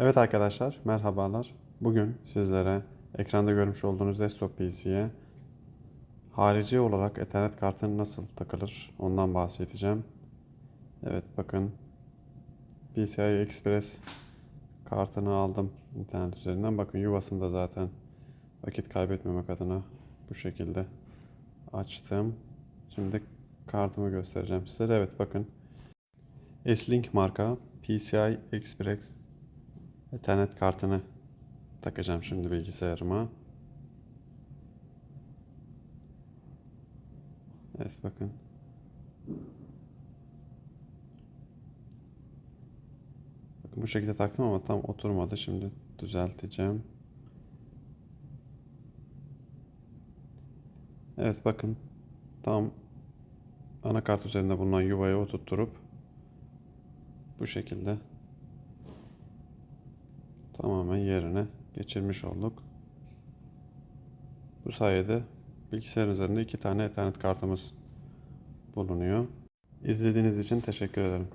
Evet arkadaşlar, merhabalar. Bugün sizlere ekranda görmüş olduğunuz desktop PC'ye harici olarak Ethernet kartı nasıl takılır ondan bahsedeceğim. Evet bakın PCI Express kartını aldım internet üzerinden. Bakın yuvasında zaten vakit kaybetmemek adına bu şekilde açtım. Şimdi kartımı göstereceğim sizlere. Evet bakın S-Link marka PCI Express Ethernet kartını takacağım şimdi bilgisayarıma. Evet bakın. Bakın bu şekilde taktım ama tam oturmadı. Şimdi düzelteceğim. Evet bakın. Tam anakart üzerinde bulunan yuvaya oturtturup bu şekilde tamamen yerine geçirmiş olduk. Bu sayede bilgisayarın üzerinde iki tane Ethernet kartımız bulunuyor. İzlediğiniz için teşekkür ederim.